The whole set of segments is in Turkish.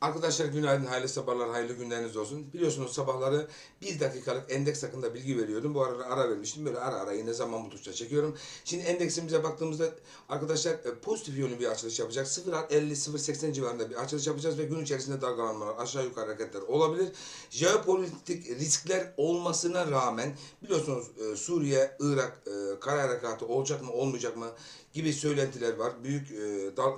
Arkadaşlar günaydın, hayırlı sabahlar, hayırlı günleriniz olsun. Biliyorsunuz sabahları bir dakikalık endeks hakkında bilgi veriyordum. Bu arada ara vermiştim. Böyle ara ara yine zaman buldukça çekiyorum. Şimdi endeksimize baktığımızda arkadaşlar e, pozitif yönlü bir açılış yapacak. 0.50-0.80 civarında bir açılış yapacağız ve gün içerisinde dalgalanmalar, aşağı yukarı hareketler olabilir. Jeopolitik riskler olmasına rağmen biliyorsunuz e, Suriye, Irak e, kara harekatı olacak mı olmayacak mı gibi söylentiler var. Büyük dal,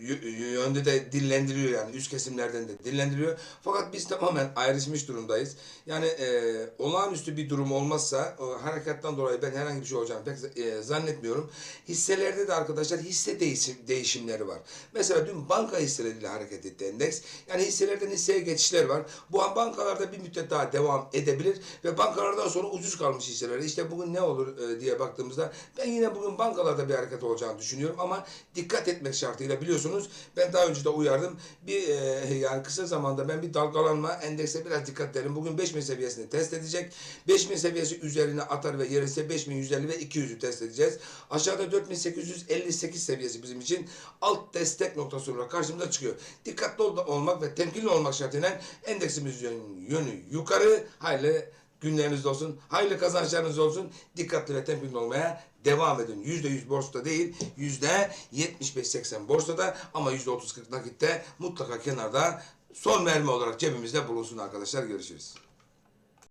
yönde de dillendiriyor yani üst kesimlerden de dillendiriyor. Fakat biz tamamen ayrışmış durumdayız. Yani e, olağanüstü bir durum olmazsa o harekattan dolayı ben herhangi bir şey olacağını pek e, zannetmiyorum. Hisselerde de arkadaşlar hisse değişim, değişimleri var. Mesela dün banka hisseleriyle hareket etti endeks. Yani hisselerden hisseye geçişler var. Bu an bankalarda bir müddet daha devam edebilir ve bankalardan sonra ucuz kalmış hisseler. İşte bugün ne olur e, diye baktığımızda ben yine bugün bankalarda bir hareket olacağını düşünüyorum ama dikkat etmek şartıyla biliyorsunuz ben daha önce de uyardım. Bir e, yani kısa zamanda ben bir dalgalanma endekse biraz dikkat edelim. Bugün 5000 seviyesini test edecek. 5000 seviyesi üzerine atar ve yerisi 5150 ve 200'ü test edeceğiz. Aşağıda 4858 seviyesi bizim için alt destek noktası olarak karşımıza çıkıyor. Dikkatli ol- olmak ve temkinli olmak şartıyla endeksimizin yönü yukarı. Hayırlı günleriniz olsun. Hayırlı kazançlarınız olsun. Dikkatli ve temkinli olmaya devam edin. %100 borsada değil, %75-80 borsada ama %30-40 nakitte mutlaka kenarda son mermi olarak cebimizde bulunsun arkadaşlar. Görüşürüz.